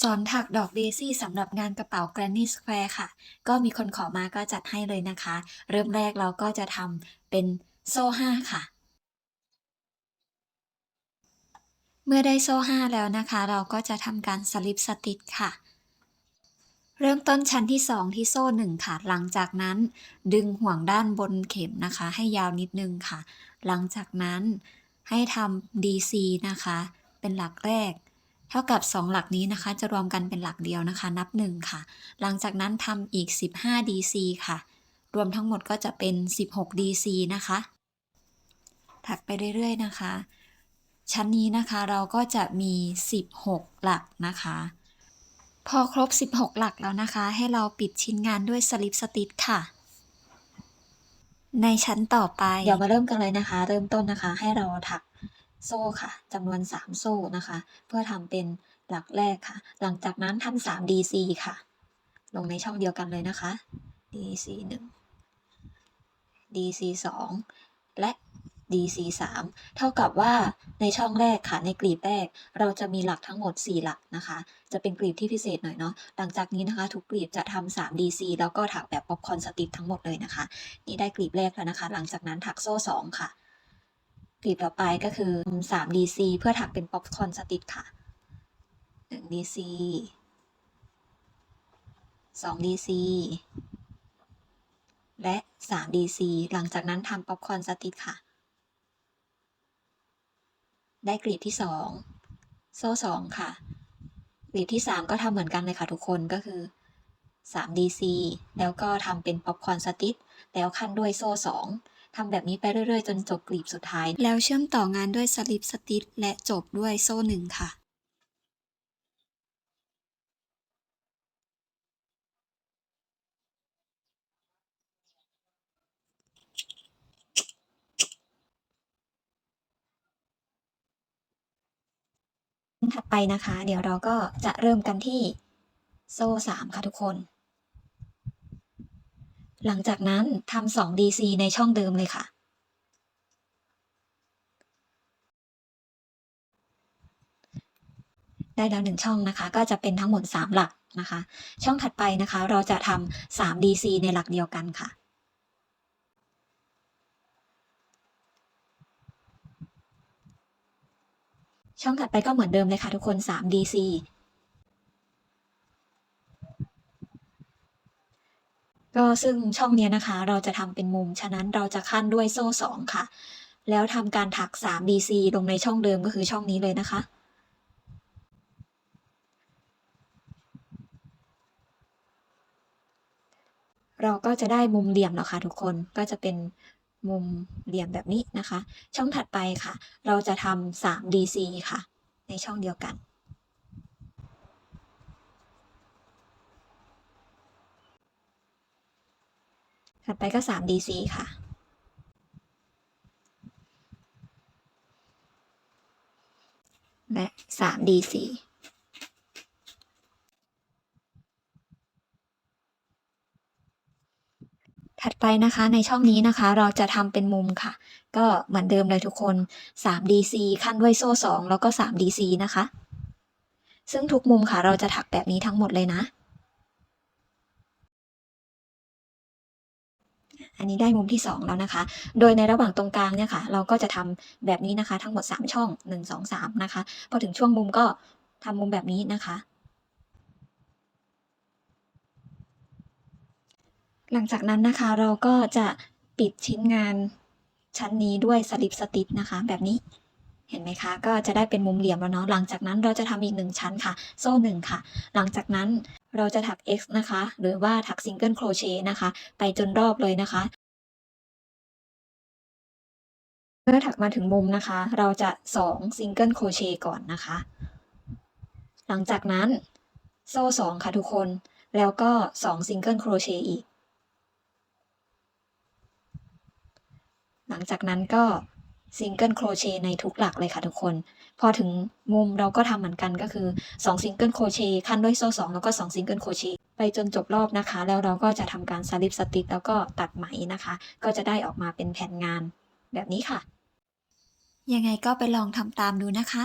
สอนถักดอกเดซี่สำหรับงานกระเป๋า Granny Square ค่ะ ก็มีคนขอมาก็จัดให้เลยนะคะ เริ่มแรกเราก็จะทำเป็นโซ่5ค่ะ เมื่อได้โซ่5แล้วนะคะ เราก็จะทำการสลิปสติชค่ะ เริ่มต้นชั้นที่ 2 ที่โซ่1ค่ะ หลังจากนั้นดึงห่วงด้านบนเข็มนะคะ ให้ยาวนิดนึงค่ะ หลังจากนั้นให้ทำ DC นะคะ เป็นหลักแรก เท่ากับ 2 หลักนี้นะคะ จะรวมกันเป็นหลักเดียวนะคะ นับ 1 ค่ะ หลังจากนั้นทำอีก 15 DC ค่ะ รวมทั้งหมดก็จะเป็น 16 DC นะคะ ถักไปเรื่อยๆนะคะ ชั้นนี้นะคะเราก็จะมี 16 หลักนะคะ พอครบ 16 หลักแล้วนะคะ ให้เราปิดชิ้นงานด้วยสลิปสติชค่ะ ในชั้นต่อไป เดี๋ยวมาเริ่มกันเลยนะคะ เริ่มต้นนะคะ ให้เราถัก โซ่ค่ะจำนวน 3 โซ่นะคะ เพื่อทำเป็นหลักแรกค่ะ หลังจากนั้นทำ3 DC ค่ะ ลงในช่องเดียวกันเลยนะคะ DC 1 DC 2 และ DC 3เท่ากับว่าในช่องแรกค่ะในกลีบแรก เราจะมีหลักทั้งหมด 4 หลักนะคะ จะเป็นกลีบที่พิเศษหน่อยเนาะหลังจากนี้นะคะ ทุกกลีบจะทำ3 DC แล้วก็ถักแบบป๊อปคอนสติปทั้งหมดเลยนะคะ นี่ได้กลีบแรกแล้วนะคะ หลังจากนั้นถักโซ่ 2 ค่ะ กลีบต่อไปก็คือ 3 DC เพื่อถักเป็นป๊อปคอนสติปค่ะ 1 DC 2 DC และ 3 DC หลังจากนั้นทำป๊อปคอนสติปค่ะ ได้กลีบที่ 2 โซ่ 2 ค่ะ กลีบที่ 3 ก็ทำเหมือนกันเลยค่ะทุกคนก็คือ 3 DC แล้วก็ทำเป็นป๊อปคอนสติชแล้วขั้นด้วยโซ่ 2 ทำแบบนี้ไปเรื่อยๆ จนจบกลีบสุดท้าย แล้วเชื่อมต่องานด้วยสลิปสติชและจบด้วยโซ่1ค่ะถัดไปนะคะ เดี๋ยวเราก็จะเริ่มกันที่โซ่3ค่ะทุกคน หลังจากนั้นทำ2 DC ในช่องเดิมเลยค่ะ ได้แล้ว1ช่องนะคะ ก็จะเป็นทั้งหมด 3 หลักนะคะ ช่องถัดไปนะคะ เราจะทำ3 DC ในหลักเดียวกันค่ะช่องถัดไปก็เหมือนเดิมเลยค่ะทุกคน 3 DC ก็ซึ่งช่องนี้นะคะ เราจะทำเป็นมุม ฉะนั้นเราจะขั้นด้วยโซ่ 2 ค่ะ แล้วทำการถัก 3 DC ลงในช่องเดิมก็คือช่องนี้เลยนะคะ เราก็จะได้มุมเหลี่ยมแล้วค่ะทุกคนก็จะเป็นมุมเหลี่ยมแบบนี้นะคะ ช่องถัดไปค่ะ เราจะทำ 3 DC ค่ะ ในช่องเดียวกัน ถัดไปก็ 3 DC ค่ะ และ 3 DC ถัดไปนะคะในช่องนี้นะคะเราจะทำเป็นมุมค่ะ ก็เหมือนเดิมเลยทุกคน 3 DC ขั้นด้วยโซ่ 2 แล้วก็ 3 DC นะคะ ซึ่งทุกมุมค่ะเราจะถักแบบนี้ทั้งหมดเลยนะ อันนี้ได้มุมที่ 2 แล้วนะคะ โดยในระหว่างตรงกลางเนี่ยค่ะ เราก็จะทำแบบนี้นะคะ ทั้งหมด 3 ช่อง 1 2 3 นะคะ พอถึงช่วงมุมก็ทำมุมแบบนี้นะคะ หลังจากนั้นนะคะเราก็จะปิดชิ้นงานชั้นนี้ด้วยสลิปสติชนะคะ แบบนี้เห็นไหมคะ ก็จะได้เป็นมุมเหลี่ยมแล้วเนาะ หลังจากนั้นเราจะทำอีกหนึ่งชั้นค่ะ โซ่หนึ่งค่ะ หลังจากนั้นเราจะถัก X นะคะ หรือว่าถักซิงเกิลโครเชต์นะคะ ไปจนรอบเลยนะคะ เมื่อถักมาถึงมุมนะคะ เราจะ2ซิงเกิลโครเชต์ก่อนนะคะ หลังจากนั้นโซ่2ค่ะทุกคน แล้วก็2ซิงเกิลโครเชต์อีก หลังจากนั้นก็ ซิงเกิลโครเชต์ในทุกหลักเลยค่ะทุกคน พอถึงมุมเราก็ทำเหมือนกันก็คือ2ซิงเกิลโครเชต์ขั้นด้วยโซ่2แล้วก็2ซิงเกิลโครเชต์ไปจนจบรอบนะคะ แล้วเราก็จะทำการสลิปสติกแล้วก็ตัดไหมนะคะ ก็จะได้ออกมาเป็นแผ่นงานแบบนี้ค่ะ ยังไงก็ไปลองทำตามดูนะคะ